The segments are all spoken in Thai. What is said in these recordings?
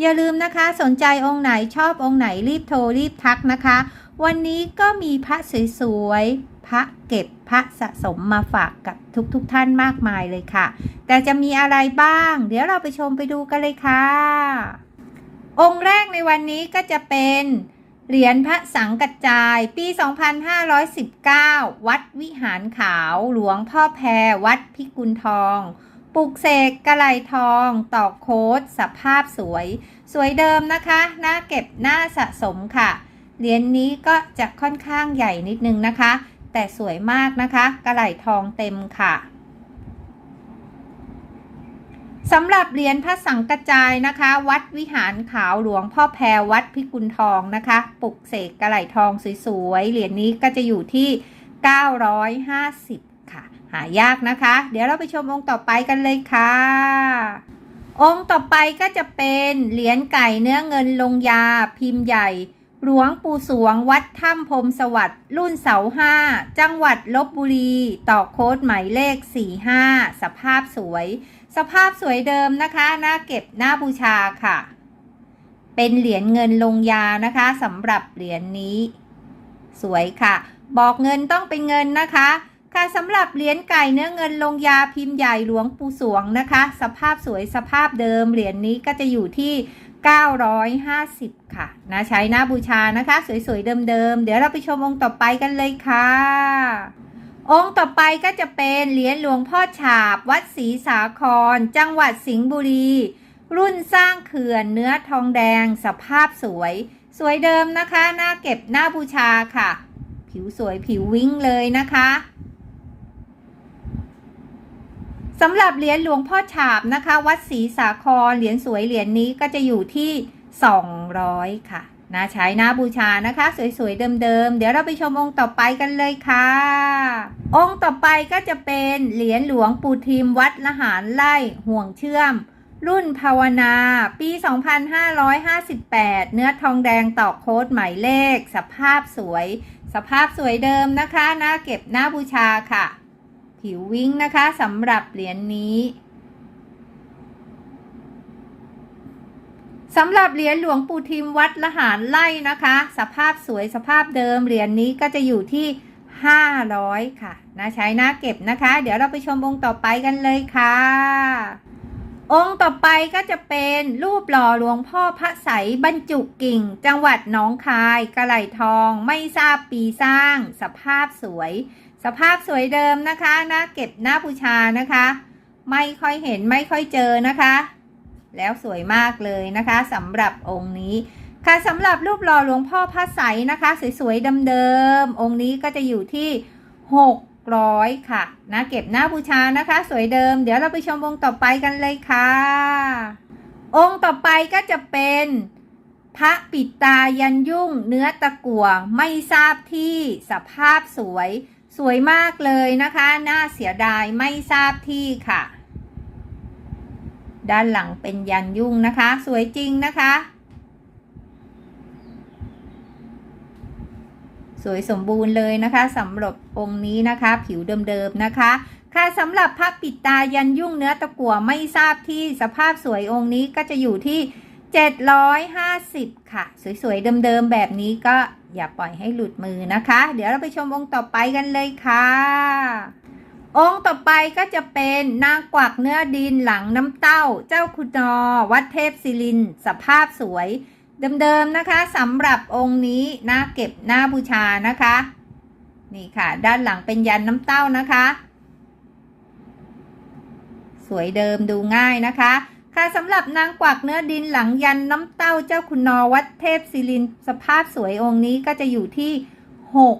อย่าลืมนะคะสนใจองค์ไหนชอบองค์ไหนรีบโทรรีบทักนะคะ วันนี้ก็มีพระสวยๆพระเก็บพระสะสมมาฝากกับทุกๆทท่านมากมายเลยค่ะ แต่จะมีอะไรบ้าง เดี๋ยวเราไปชมไปดูกันเลยค่ะ องค์แรกในวันนี้ก็จะเป็นเหรียญพระสังกัจจายปี 2519 วัดวิหารขาว หลวงพ่อแพรวัดพิกุลทอง ปลุกเสกกระไลทองตอกโค้ดสภาพสวย สวยเดิมนะคะหน้าเก็บหน้าสะสมค่ะเหรียญนนี้ก็จะค่อนข้างใหญ่นิดนึงนะคะ แต่สวยมากนะคะ กระไหลทองเต็มค่ะสำหรับเหรียญพระสังกระจายนะคะ วัดวิหารขาวหลวงพ่อแพรวัดพิกุลทองนะคะ ปลุกเสกกระไหลทองสวยๆเหรียญนนี้ก็จะอยู่ที่ 950 หายากนะคะ เดี๋ยวเราไปชมองค์ต่อไปกันเลยค่ะ องค์ต่อไปก็จะเป็นเหรียญไก่เนื้อเงินลงยา พิมพ์ใหญ่ หลวงปู่สวงวัดถ้ำพรมสวัสดิ์รุ่นเสาห้าจังหวัดลบบุรี ต่อโค้ดหมายเลข 45 สภาพสวย สภาพสวยเดิมนะคะหน้าเก็บหน้าบูชาค่ะ เป็นเหรียญเงินลงยานะคะสำหรับเหรียญนนี้ สวยค่ะ บอกเงินต้องเป็นเงินนะคะ ค่ะสำหรับเหรียญไก่เนื้อเงินลงยาพิมพ์ใหญ่หลวงปู่สวงนะคะ สภาพสวยสภาพเดิมเหรียญนนี้ก็จะอยู่ที่ 950 ค่ะนะใช้หน้าบูชานะคะ สวยๆเดิมๆเดี๋ยวเราไปชมองค์ต่อไปกันเลยค่ะ องค์ต่อไปก็จะเป็นเหรียญหลวงพ่อฉาบ วัดศรีสาคร จังหวัดสิงห์บุรี รุ่นสร้างเขื่อนเนื้อทองแดง สภาพสวย สวยเดิมนะคะหน้าเก็บหน้าบูชาค่ะ ผิวสวยผิววิ้งเลยนะคะ สำหรับเหรียญหลวงพ่อฉาบนะคะ วัดศรีสาครเหรียญสวยเหรียญนี้ก็จะอยู่ที่ 200 ค่ะนะใช้น้าบูชานะคะ สวยๆเดิมๆ เดี๋ยวเราไปชมองค์ต่อไปกันเลยค่ะ องค์ต่อไปก็จะเป็นเหรียญหลวงปู่ทิมวัดละหารไล่ห่วงเชื่อม รุ่นภาวนา ปี 2558 เนื้อทองแดงตอกโค้ดหมายเลข สภาพสวย สภาพสวยเดิมนะคะน้าเก็บหน้าบูชาค่ะ ผิววิ้งนะคะสำหรับเหรียญนนี้สำหรับเหรียญหลวงปู่ทิมวัดละหารไล่นะคะ สภาพสวยสภาพเดิมเหรียญนนี้ก็จะอยู่ที่ 500 ค่ะนะใช้หน้าเก็บนะคะ เดี๋ยวเราไปชมองค์ต่อไปกันเลยค่ะ องค์ต่อไปก็จะเป็นรูปหล่อหลวงพ่อพระใสยบรรจุกิ่ง จังหวัดหนองคายกระไหลทองไม่ทราบปีสร้าง สภาพสวย สภาพสวยเดิมนะคะหน้าเก็บหน้าบูชานะคะ ไม่ค่อยเห็นไม่ค่อยเจอนะคะ แล้วสวยมากเลยนะคะสำหรับองค์นี้ค่ะสำหรับรูปหล่อหลวงพ่อพระใสนะคะ สวยๆเดิมๆองค์นี้ก็จะอยู่ที่600ค่ะนะเก็บหน้าบูชานะคะ สวยเดิม เดี๋ยวเราไปชมองค์ต่อไปกันเลยค่ะ องค์ต่อไปก็จะเป็นพระปิดตายันยุ่งเนื้อตะกั่วไม่ทราบที่สภาพสวย สวยมากเลยนะคะ น่าเสียดายไม่ทราบที่ค่ะ ด้านหลังเป็นยันยุ่งนะคะ สวยจริงนะคะ สวยสมบูรณ์เลยนะคะสำหรับองค์นี้นะคะ ผิวเดิมๆนะคะ ค่ะสำหรับพระปิดตายันยุ่งเนื้อตะกั่วไม่ทราบที่สภาพสวยองค์นี้ก็จะอยู่ที่ 750 ค่ะ สวย ๆ เดิม ๆ แบบนี้ก็อย่าปล่อยให้หลุดมือนะคะ เดี๋ยวเราไปชมองค์ต่อไปกันเลยค่ะ องค์ต่อไปก็จะเป็นนางกวักเนื้อดินหลังน้ำเต้า เจ้าคุณนอ วัดเทพศิริน สภาพสวย เดิม ๆ นะคะสำหรับองค์นี้น้าเก็บหน้าบูชานะคะ นี่ค่ะ ด้านหลังเป็นยันน้ำเต้านะคะ สวยเดิมดูง่ายนะคะ ค่ะสำหรับนางกวักเนื้อดินหลังยันน้ำเต้าเจ้าคุณนอวัดเทพศิรินสภาพสวยองค์นี้ก็จะอยู่ที่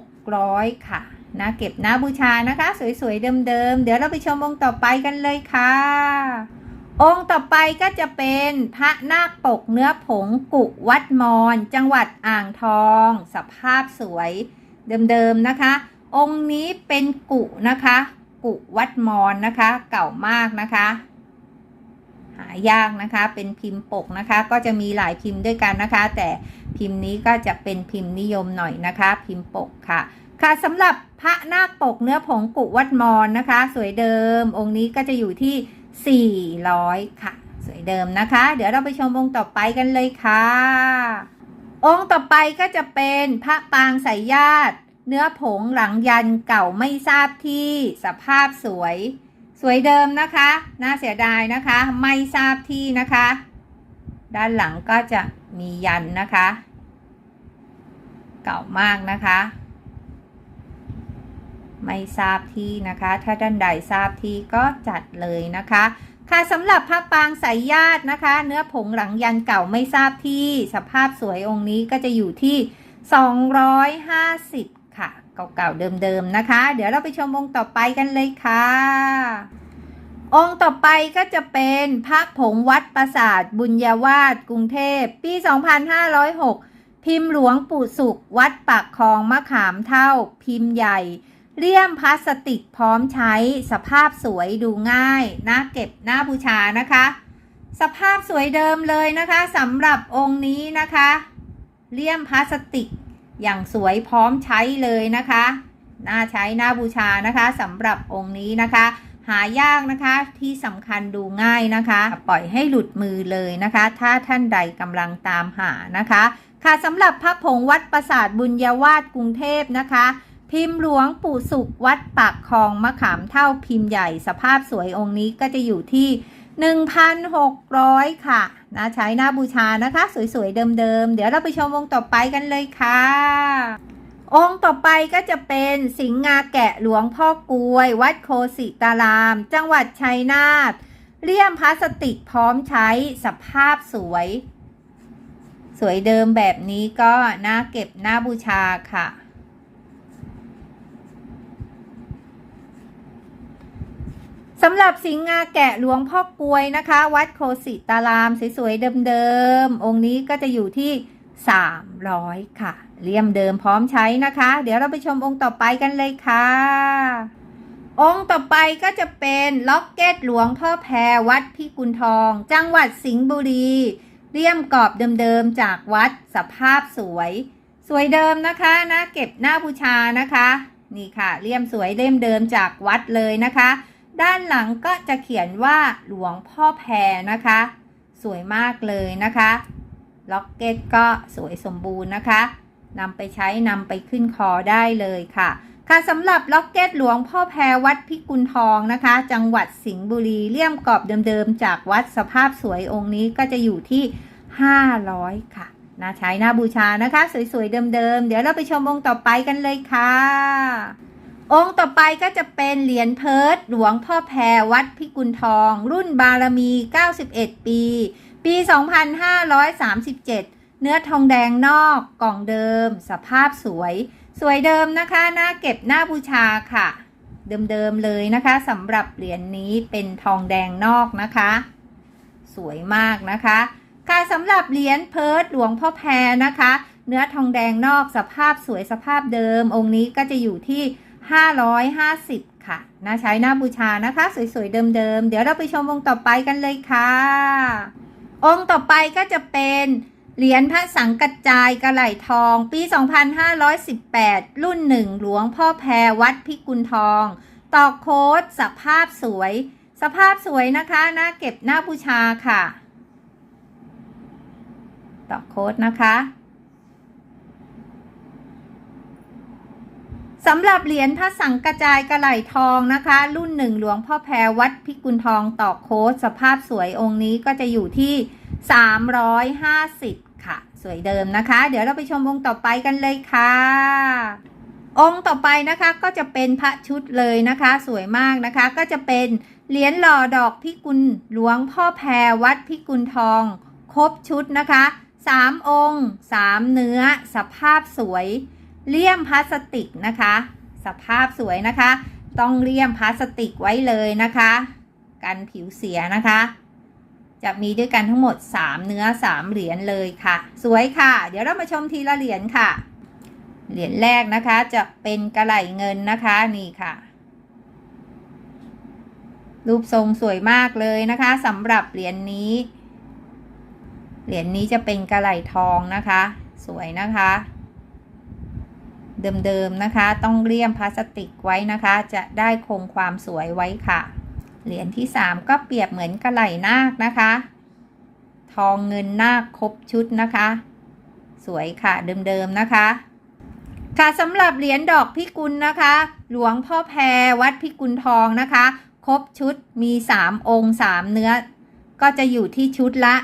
600 ค่ะนะเก็บน้าบูชานะคะ สวยๆเดิมๆ เดี๋ยวเราไปชมองค์ต่อไปกันเลยค่ะ องค์ต่อไปก็จะเป็นพระนาคปกเนื้อผงกุวัดมอนจังหวัดอ่างทอง สภาพสวยเดิมๆนะคะ องค์นี้เป็นกุนะคะ กุวัดมอนนะคะ เก่ามากนะคะ หายากนะคะ เป็นพิมพ์ปกนะคะ ก็จะมีหลายพิมพ์ด้วยกันนะคะ แต่พิมพ์นี้ก็จะเป็นพิมพ์นิยมหน่อยนะคะ พิมพ์ปกค่ะ ค่ะสำหรับพระนาคปกเนื้อผงกุวัดมอนนะคะ สวยเดิม องค์นี้ก็จะอยู่ที่ 400 ค่ะ สวยเดิมนะคะ เดี๋ยวเราไปชมองค์ต่อไปกันเลยค่ะ องค์ต่อไปก็จะเป็นพระปางสายญาติ เนื้อผงหลังยันเก่าไม่ทราบที่สภาพสวย สวยเดิมนะคะ น่าเสียดายนะคะ ไม่ทราบที่นะคะ ด้านหลังก็จะมียันนะคะ เก่ามากนะคะ ไม่ทราบที่นะคะ ถ้าด้านใดทราบที่ก็จัดเลยนะคะค่ะสำหรับพระปางสายญาตินะคะ เนื้อผงหลังยันเก่าไม่ทราบที่ สภาพสวยองค์นี้ก็จะอยู่ที่ 250 ค่ะ เก่าๆเดิมๆนะคะ เดี๋ยวเราไปชมองค์ต่อไปกันเลยค่ะ องค์ต่อไปก็จะเป็นพระผงวัดปราสาทบุญญาวาสกรุงเทพปี 2506 พิมพ์หลวงปู่สุข วัดปากคลองมะขามเท่า พิมพ์ใหญ่เลี่ยมพลาสติกพร้อมใช้สภาพสวยดูง่ายน่าเก็บน่าบูชานะคะ สภาพสวยเดิมเลยนะคะสำหรับองค์นี้นะคะ เลี่ยมพลาสติก อย่างสวยพร้อมใช้เลยนะคะน่าใช้น่าบูชานะคะสำหรับองค์นี้นะคะ หายากนะคะที่สำคัญดูง่ายนะคะ ปล่อยให้หลุดมือเลยนะคะ ถ้าท่านใดกำลังตามหานะคะ ค่ะสำหรับพระผงวัดปราสาทบุญญาวาสกรุงเทพนะคะ พิมพ์หลวงปู่สุขวัดปากคลองมะขามเท่าพิมพ์ใหญ่สภาพสวยองค์นี้ก็จะอยู่ที่ 1,600 ค่ะนะใช้หน้าบูชานะคะ สวย ๆ เดิม ๆ เดี๋ยวเราไปชมองค์ต่อไปกันเลยค่ะ องค์ต่อไปก็จะเป็นสิงห์งาแกะหลวงพ่อกลวย วัดโคสิตาราม จังหวัดชัยนาทเลี่ยมพลาสติกพร้อมใช้สภาพสวย สวยเดิมแบบนี้ก็น่าเก็บหน่าบูชาค่ะ สำหรับสิงห์งาแกะหลวงพ่อกลวยนะคะ วัดโคสิตารามสวยๆเดิมๆองค์นี้ก็จะอยู่ที่ 300 ค่ะเลี่ยมเดิมพร้อมใช้นะคะ เดี๋ยวเราไปชมองค์ต่อไปกันเลยค่ะ องค์ต่อไปก็จะเป็นล็อกเก็ตหลวงพ่อแพรวัดพิกุลทอง จังหวัดสิงห์บุรีเลี่ยมกรอบเดิมๆจากวัดสภาพสวย สวยเดิมนะคะนะเก็บหน้าบูชานะคะ นี่ค่ะเลี่ยมสวยเล่มเดิมจากวัดเลยนะคะ ด้านหลังก็จะเขียนว่าหลวงพ่อแพรนะคะ สวยมากเลยนะคะล็อกเก็ตก็สวยสมบูรณ์นะคะนำไปใช้นำไปขึ้นคอได้เลยค่ะ ค่ะสำหรับล็อกเก็ตหลวงพ่อแพรวัดพิกุลทองนะคะ จังหวัดสิงห์บุรีเลี่ยมกรอบเดิมๆ จากวัดสภาพสวยองค์นี้ก็จะอยู่ที่ 500 ค่ะน่าใช้น่าบูชานะคะ สวยๆเดิมๆ เดี๋ยวเราไปชมองค์ต่อไปกันเลยค่ะ องค์ต่อไปก็จะเป็นเหรียญเพิร์ดหลวงพ่อแพรวัดพิกุลทอง รุ่นบารมี 91 ปี ปี 2537 เนื้อทองแดงนอกกล่องเดิม สภาพสวย สวยเดิมนะคะหน้าเก็บหน้าบูชาค่ะ เดิมๆเลยนะคะสำหรับเหรียญนนี้เป็นทองแดงนอกนะคะ สวยมากนะคะค่ะสำหรับเหรียญเพิร์ดหลวงพ่อแพรนะคะ เนื้อทองแดงนอกสภาพสวยสภาพเดิม องค์นี้ก็จะอยู่ที่ 550 ค่ะน่าใช้หน้าบูชานะคะ สวยๆ เดิมๆ เดี๋ยวเราไปชมองค์ต่อไปกันเลยค่ะ องค์ต่อไปก็จะเป็นเหรียญพระสังกัจจายกระไหลทอง ปี 2518 รุ่นหนึ่งหลวงพ่อแพรวัดพิกุลทอง ตอกโค้ดสภาพสวย สภาพสวยนะคะน่าเก็บหน้าบูชาค่ะ ตอกโค้ดนะคะ สำหรับเหรียญพระสังกระจายกระไหลทองนะคะ รุ่นหนึ่งหลวงพ่อแพรวัดพิกุลทองตอกโค้ดสภาพสวยองค์นี้ก็จะอยู่ที่ 350 ค่ะ สวยเดิมนะคะ เดี๋ยวเราไปชมองค์ต่อไปกันเลยค่ะ องค์ต่อไปนะคะก็จะเป็นพระชุดเลยนะคะ สวยมากนะคะ ก็จะเป็นเหรียญหล่อดอกพิกุลหลวงพ่อแพรวัดพิกุลทอง ครบชุดนะคะสามองค์สามเนื้อ สภาพสวย เลี่ยมพลาสติกนะคะ สภาพสวยนะคะ ต้องเลี่ยมพลาสติกไว้เลยนะคะ กันผิวเสียนะคะ จะมีด้วยกันทั้งหมด 3 เนื้อ 3 เหรียญเลยค่ะ สวยค่ะ เดี๋ยวเรามาชมทีละเหรียญค่ะ เหรียญแรกนะคะจะเป็นกระไหลเงินนะคะนี่ค่ะรูปทรงสวยมากเลยนะคะสำหรับเหรียญนี้ เหรียญนี้จะเป็นกระไหลทองนะคะ สวยนะคะ เดิมๆนะคะ ต้องเลี่ยมพลาสติกไว้นะคะ จะได้คงความสวยไว้ค่ะ เหรียญที่ 3 ก็เปรียบเหมือนกระไหลนาคนะคะ ทองเงินนาคครบชุดนะคะ สวยค่ะเดิมๆนะคะค่ะสำหรับเหรียญดอกพิกุลนะคะ หลวงพ่อแพรวัดพิกุลทองนะคะ ครบชุดมี 3 องค์ 3 เนื้อ ก็จะอยู่ที่ชุดละ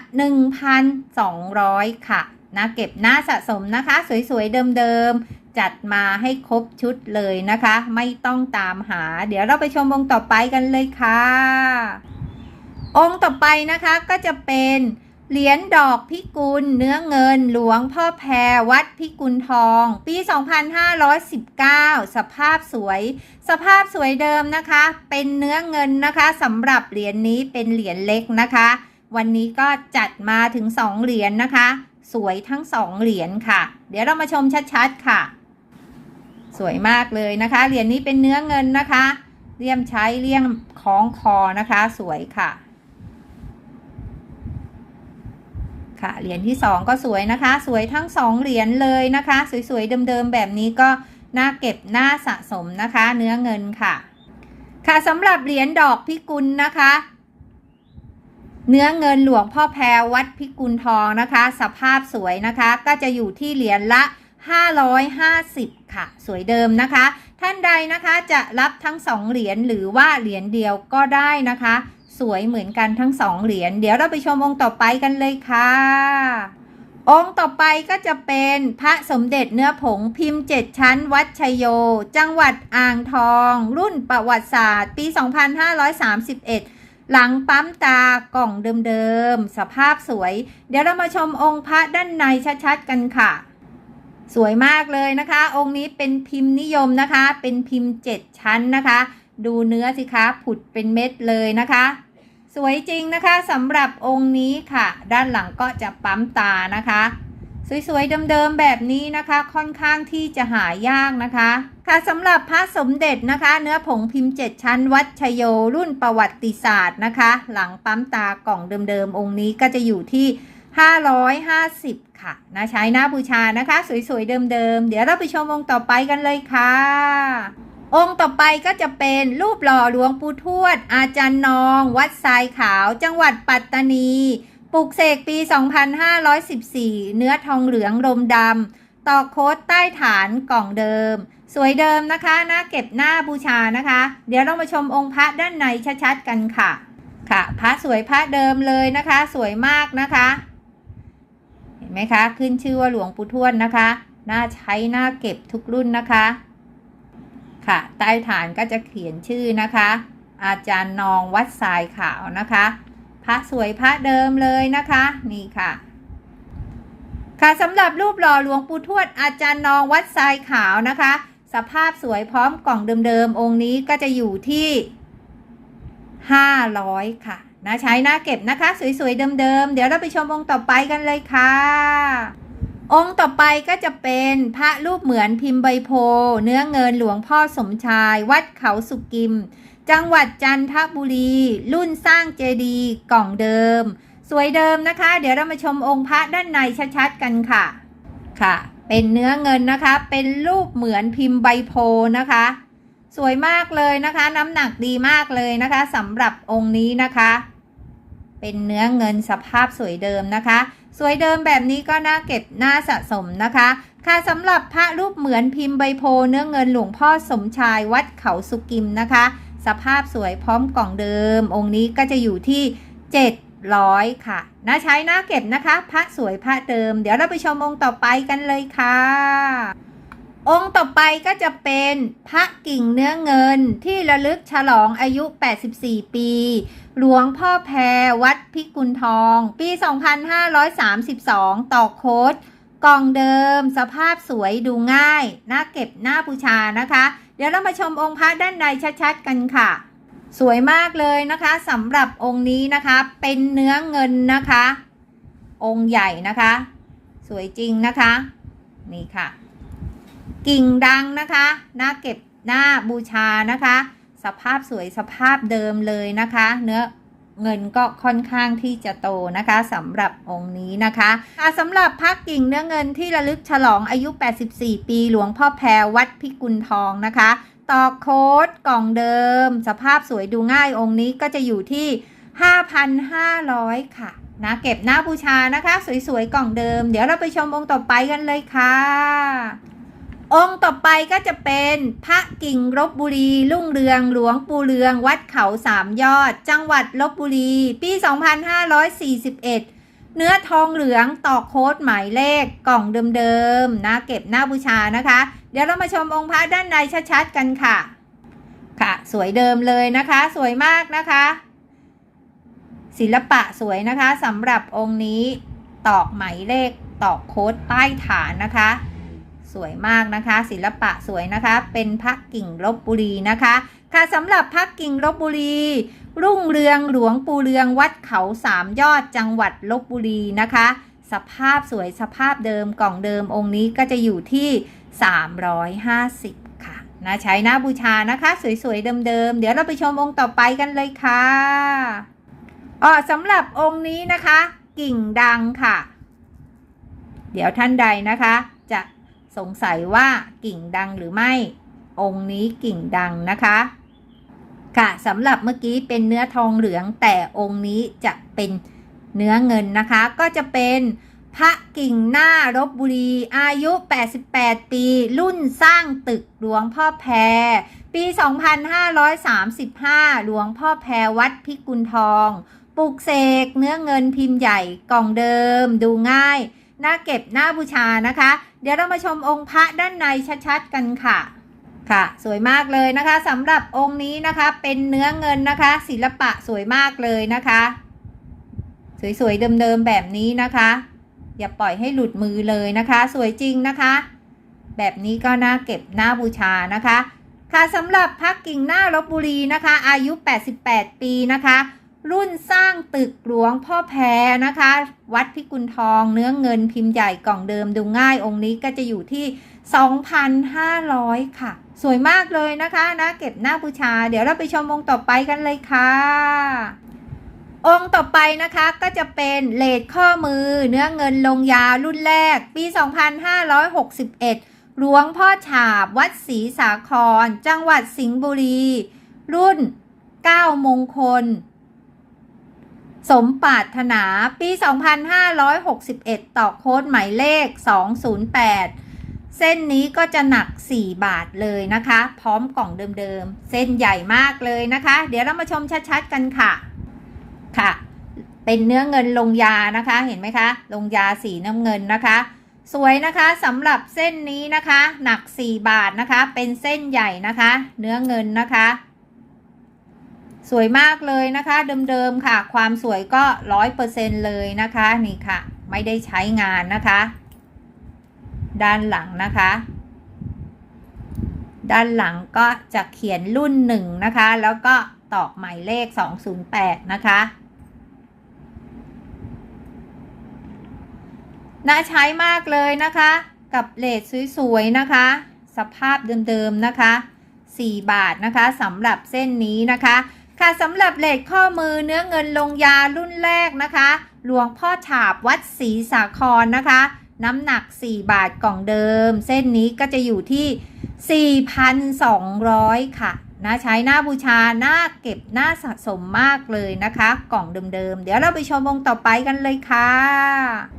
1,200 ค่ะนะเก็บหน้าสะสมนะคะ สวยๆเดิมๆ จัดมาให้ครบชุดเลยนะคะ ไม่ต้องตามหา เดี๋ยวเราไปชมองค์ต่อไปกันเลยค่ะ องค์ต่อไปนะคะก็จะเป็นเหรียญดอกพิกุลเนื้อเงินหลวงพ่อแพรวัดพิกุลทอง ปี 2519 สภาพสวย สภาพสวยเดิมนะคะ เป็นเนื้อเงินนะคะสำหรับเหรียญนี้เป็นเหรียญเล็กนะคะ วันนี้ก็จัดมาถึง 2 เหรียญนะคะ สวยทั้ง 2 เหรียญค่ะ เดี๋ยวเรามาชมชัดๆค่ะ สวยมากเลยนะคะ เหรียญนี้เป็นเนื้อเงินนะคะ เลี่ยมใช้เลี่ยมคล้องคอนะคะ สวยค่ะ ค่ะ เหรียญที่2ก็สวยนะคะ สวยทั้ง2เหรียญเลยนะคะ สวยๆเดิมๆแบบนี้ก็น่าเก็บน่าสะสมนะคะ เนื้อเงินค่ะ ค่ะสำหรับเหรียญดอกพิกุลนะคะ เนื้อเงินหลวงพ่อแพรวัดพิกุลทองนะคะ สภาพสวยนะคะ ก็จะอยู่ที่เหรียญละ 550 ค่ะ สวยเดิมนะคะ ท่านใดนะคะจะรับทั้ง 2 เหรียญหรือว่าเหรียญเดียวก็ได้นะคะ สวยเหมือนกันทั้ง 2 เหรียญเดี๋ยวเราไปชมองค์ต่อไปกันเลยค่ะ องค์ต่อไปก็จะเป็นพระสมเด็จเนื้อผงพิมพ์ 7 ชั้น วัดชัยโย จังหวัดอ่างทอง รุ่นประวัติศาสตร์ ปี 2531หลังปั๊มตากล่องเดิมๆ สภาพสวย เดี๋ยวเรามาชมองค์พระด้านในชัดๆ กันค่ะ สวยมากเลยนะคะ องค์นี้เป็นพิมพ์นิยมนะคะ เป็นพิมพ์7ชั้นนะคะ ดูเนื้อสิคะผุดเป็นเม็ดเลยนะคะ สวยจริงนะคะสำหรับองค์นี้ค่ะ ด้านหลังก็จะปั๊มตานะคะ สวยๆเดิมๆแบบนี้นะคะ ค่อนข้างที่จะหายากนะคะ ค่ะสำหรับพระสมเด็จนะคะ เนื้อผงพิมพ์7ชั้น วัดชโยรุ่นประวัติศาสตร์นะคะ หลังปั๊มตากล่องเดิมๆองค์นี้ก็จะอยู่ที่ 550 ค่ะนะใช้หน้าบูชานะคะ สวยๆ เดิมๆ เดี๋ยวเราไปชมองค์ต่อไปกันเลยค่ะ องค์ต่อไปก็จะเป็นรูปหล่อหลวงปู่ทวด อาจารย์นอง วัดทรายขาว จังหวัดปัตตานี ปลุกเสกปี 2514 เนื้อทองเหลืองลมดำต่อโค้ดใต้ฐานกล่องเดิม สวยเดิมนะคะหน้าเก็บหน้าบูชานะคะ เดี๋ยวเรามาชมองค์พระด้านในชัดๆ กันค่ะ ค่ะพระสวยพระเดิมเลยนะคะ สวยมากนะคะ ไหมคะ ขึ้นชื่อว่าหลวงปู่ทวดนะคะ น่าใช้น่าเก็บทุกรุ่นนะคะ ค่ะ ใต้ฐานก็จะเขียนชื่อนะคะ อาจารย์นองวัดทรายขาวนะคะ พระสวยพระเดิมเลยนะคะ นี่ค่ะ ค่ะสำหรับรูปหล่อหลวงปู่ทวด อาจารย์นองวัดทรายขาวนะคะ สภาพสวยพร้อมกล่องเดิมๆองค์นี้ก็จะอยู่ที่ 500 ค่ะ นะใช้หน้าเก็บนะคะ สวยๆเดิมๆ เดี๋ยวเราไปชมองค์ต่อไปกันเลยค่ะ องค์ต่อไปก็จะเป็นพระรูปเหมือนพิมพ์ใบโพ เนื้อเงินหลวงพ่อสมชาย วัดเขาสุกิม จังหวัดจันทบุรี รุ่นสร้างเจดีย์กล่องเดิม สวยเดิมนะคะ เดี๋ยวเรามาชมองค์พระด้านในชัดๆกันค่ะค่ะ เป็นเนื้อเงินนะคะ เป็นรูปเหมือนพิมพ์ใบโพนะคะ สวยมากเลยนะคะ น้ำหนักดีมากเลยนะคะสำหรับองค์นี้นะคะ เป็นเนื้อเงินสภาพสวยเดิมนะคะ สวยเดิมแบบนี้ก็น่าเก็บน่าสะสมนะคะ ค่ะสำหรับพระรูปเหมือนพิมพ์ใบโพเนื้อเงินหลวงพ่อสมชายวัดเขาสุกิมนะคะ สภาพสวยพร้อมกล่องเดิม องค์นี้ก็จะอยู่ที่ 700 ค่ะน่าใช้น่าเก็บนะคะ พระสวยพระเดิม เดี๋ยวเราไปชมองค์ต่อไปกันเลยค่ะ องค์ต่อไปก็จะเป็นพระกิ่งเนื้อเงินที่ระลึกฉลองอายุ 84 ปี หลวงพ่อแพรวัดพิกุลทอง ปี 2532 ต่อโค้ดกล่องเดิม สภาพสวยดูง่าย น่าเก็บน่าบูชานะคะ เดี๋ยวเรามาชมองค์พระด้านในชัดๆกันค่ะ สวยมากเลยนะคะสำหรับองค์นี้นะคะ เป็นเนื้อเงินนะคะ องค์ใหญ่นะคะ สวยจริงนะคะ นี่ค่ะ กิ่งดังนะคะหน้าเก็บหน้าบูชานะคะ สภาพสวยสภาพเดิมเลยนะคะ เนื้อเงินก็ค่อนข้างที่จะโตนะคะสำหรับองค์นี้นะคะค่ะสำหรับพักกิ่งเนื้อเงินที่ระลึกฉลองอายุ 84 ปีหลวงพ่อแพรวัดพิกุลทองนะคะต่อโค้ดกล่องเดิม สภาพสวยดูง่ายองค์นี้ก็จะอยู่ที่ 5,500 ค่ะนะเก็บหน้าบูชานะคะ สวยๆ กล่องเดิม เดี๋ยวเราไปชมองค์ต่อไปกันเลยค่ะ องค์ต่อไปก็จะเป็นพระกิ่งลบบุรีลุ่งเรืองหลวงปู่เรืองวัดเขาสามยอด จังหวัดลบบุรี ปี 2541 เนื้อทองเหลืองต่อโค้ดหมายเลขกล่องเดิมๆนะเก็บหน้าบูชานะคะ เดี๋ยวเรามาชมองค์พระด้านในชัดๆกันค่ะ ค่ะ สวยเดิมเลยนะคะ สวยมากนะคะ ศิลปะสวยนะคะสำหรับองค์นี้ตอกหมายเลขตอกโค้ดใต้ฐานนะคะ สวยมากนะคะ ศิลปะสวยนะคะ เป็นพระกิ่งลบบุรีนะคะ ค่ะสำหรับพระกิ่งลบบุรี รุ่งเรืองหลวงปูเรืองวัดเขาสามยอดจังหวัดลบบุรีนะคะ สภาพสวยสภาพเดิมกล่องเดิมองค์นี้ก็จะอยู่ที่ 350 ค่ะนะใช้หน้าบูชานะคะ สวยๆเดิมๆเดี๋ยวเราไปชมองค์ต่อไปกันเลยค่ะอ๋อสำหรับองค์นี้นะคะ กิ่งดังค่ะ เดี๋ยวท่านใดนะคะ จะ สงสัยว่ากิ่งดังหรือไม่ องค์นี้กิ่งดังนะคะ ค่ะสำหรับเมื่อกี้เป็นเนื้อทองเหลืองแต่องค์นี้จะเป็นเนื้อเงินนะคะ ก็จะเป็นพระกิ่งหน้ารบบุรี อายุ 88 ปี รุ่นสร้างตึกหลวงพ่อแพร ปี 2535 หลวงพ่อแพรวัดพิกุลทองปลูกเสกเนื้อเงินพิมพ์ใหญ่กล่องเดิมดูง่าย น่าเก็บหน้าบูชานะคะ เดี๋ยวเรามาชมองค์พระด้านในชัดๆกันค่ะ ค่ะ สวยมากเลยนะคะสำหรับองค์นี้นะคะเป็นเนื้อเงินนะคะ ศิลปะสวยมากเลยนะคะ สวยๆเดิมๆแบบนี้นะคะ อย่าปล่อยให้หลุดมือเลยนะคะ สวยจริงนะคะ แบบนี้ก็น่าเก็บน้าบูชานะคะ ค่ะสำหรับพักกิ่งหน้าลบบุรีนะคะ อายุ 88 ปีนะคะ รุ่นสร้างตึกหลวงพ่อแพรนะคะ วัดพิกุลทองเนื้อเงินพิมพ์ใหญ่กล่องเดิมดูง่ายองค์นี้ก็จะอยู่ที่ 2,500 ค่ะ สวยมากเลยนะคะนะเก็บหน้าบูชา เดี๋ยวเราไปชมองค์ต่อไปกันเลยค่ะ องค์ต่อไปนะคะก็จะเป็นเลดข้อมือ เนื้อเงินลงยารุ่นแรก ปี 2561 หลวงพ่อฉาบ วัดศรีสาคร จังหวัดสิงห์บุรี รุ่น 9 มงคล สมปรารถนาปี 2561 ต่อโค้ดหมายเลข 208 เส้นนี้ก็จะหนัก 4 บาทเลยนะคะ พร้อมกล่องเดิมๆ เส้นใหญ่มากเลยนะคะ เดี๋ยวเรามาชมชัดๆกันค่ะ ค่ะ เป็นเนื้อเงินลงยานะคะ เห็นไหมคะ ลงยาสีน้ำเงินนะคะ สวยนะคะสำหรับเส้นนี้นะคะ หนัก 4 บาทนะคะ เป็นเส้นใหญ่นะคะ เนื้อเงินนะคะ สวยมากเลยนะคะเดิมๆค่ะ ความสวยก็ร้อยเปอร์เซ็นเลยนะคะนี่ค่ะ ไม่ได้ใช้งานนะคะ ด้านหลังนะคะ ด้านหลังก็จะเขียนรุ่นหนึ่งนะคะ แล้วก็ตอกหมายเลข 208 นะคะน่าใช้มากเลยนะคะ กับเลดสวยๆนะคะ สภาพเดิมๆนะคะ 4 บาทนะคะสำหรับเส้นนี้นะคะ ค่ะสำหรับเลดข้อมือเนื้อเงินลงยารุ่นแรกนะคะ หลวงพ่อฉาบวัดศรีสาครนะคะ น้ำหนัก 4 บาทกล่องเดิม เส้นนี้ก็จะอยู่ที่ 4,200 ค่ะนะใช้หน้าบูชาหน้าเก็บหน้าสะสมมากเลยนะคะ กล่องเดิมๆ เดี๋ยวเราไปชมวงต่อไปกันเลยค่ะ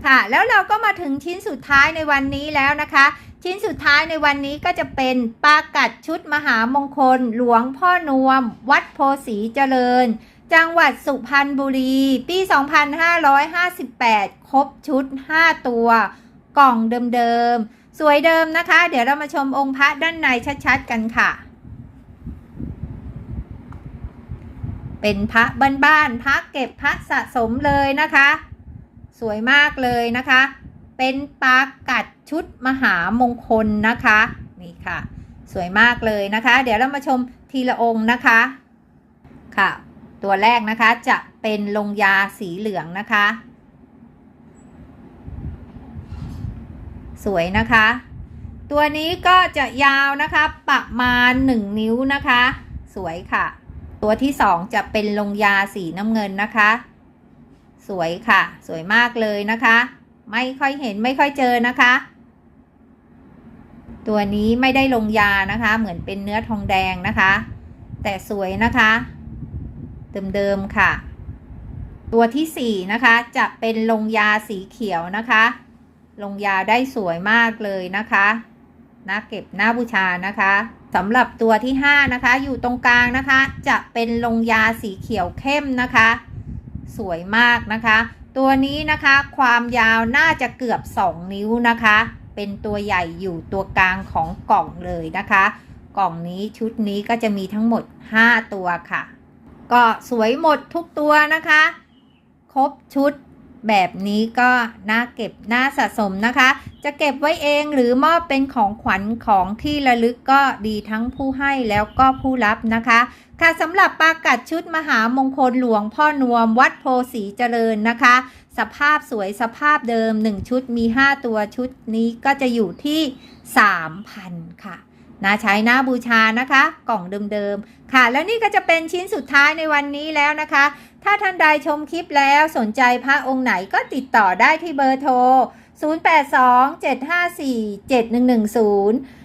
ค่ะ แล้วเราก็มาถึงชิ้นสุดท้ายในวันนี้แล้วนะคะ ชิ้นสุดท้ายในวันนี้ก็จะเป็นปากัดชุดมหามงคล หลวงพ่อนวม วัดโพสีเจริญ จังหวัดสุพรรณบุรี ปี 2558 ครบชุด 5 ตัว กล่องเดิมๆ สวยเดิมนะคะ เดี๋ยวเรามาชมองค์พระด้านในชัดๆกันค่ะ เป็นพระบ้านๆพระเก็บพระสะสมเลยนะคะ สวยมากเลยนะคะ เป็นปากัดชุดมหามงคลนะคะนี่ค่ะ สวยมากเลยนะคะ เดี๋ยวเรามาชมทีละองค์นะคะค่ะ ตัวแรกนะคะจะเป็นลงยาสีเหลืองนะคะ สวยนะคะ ตัวนี้ก็จะยาวนะคะประมาณ 1 นิ้วนะคะ สวยค่ะ ตัวที่ 2 จะเป็นลงยาสีน้ำเงินนะคะ สวยค่ะ สวยมากเลยนะคะ ไม่ค่อยเห็นไม่ค่อยเจอนะคะ ตัวนี้ไม่ได้ลงยานะคะ เหมือนเป็นเนื้อทองแดงนะคะ แต่สวยนะคะเดิมๆค่ะ ตัวที่สี่นะคะ จะเป็นลงยาสีเขียวนะคะ ลงยาได้สวยมากเลยนะคะน่าเก็บหน้าบูชานะคะสำหรับตัวที่ห้านะคะ อยู่ตรงกลางนะคะ จะเป็นลงยาสีเขียวเข้มนะคะ สวยมากนะคะ ตัวนี้นะคะความยาวน่าจะเกือบ 2 นิ้วนะคะ เป็นตัวใหญ่อยู่ตัวกลางของกล่องเลยนะคะ กล่องนี้ชุดนี้ก็จะมีทั้งหมด 5 ตัวค่ะ ก็สวยหมดทุกตัวนะคะ ครบชุดแบบนี้ก็น่าเก็บน่าสะสมนะคะ จะเก็บไว้เองหรือมอบเป็นของขวัญของที่ระลึกก็ดีทั้งผู้ให้แล้วก็ผู้รับนะคะ ค่ะสำหรับปากัดชุดมหามงคลหลวงพ่อนวมวัดโพสีเจริญนะคะ สภาพสวยสภาพเดิม 1 ชุดมี 5 ตัวชุดนี้ก็จะอยู่ที่ 3,000 ค่ะน่าใช้น่าบูชานะคะ กล่องเดิมๆค่ะ แล้วนี่ก็จะเป็นชิ้นสุดท้ายในวันนี้แล้วนะคะ ถ้าท่านใดชมคลิปแล้วสนใจพระองค์ไหนก็ติดต่อได้ที่เบอร์โทร 0827547110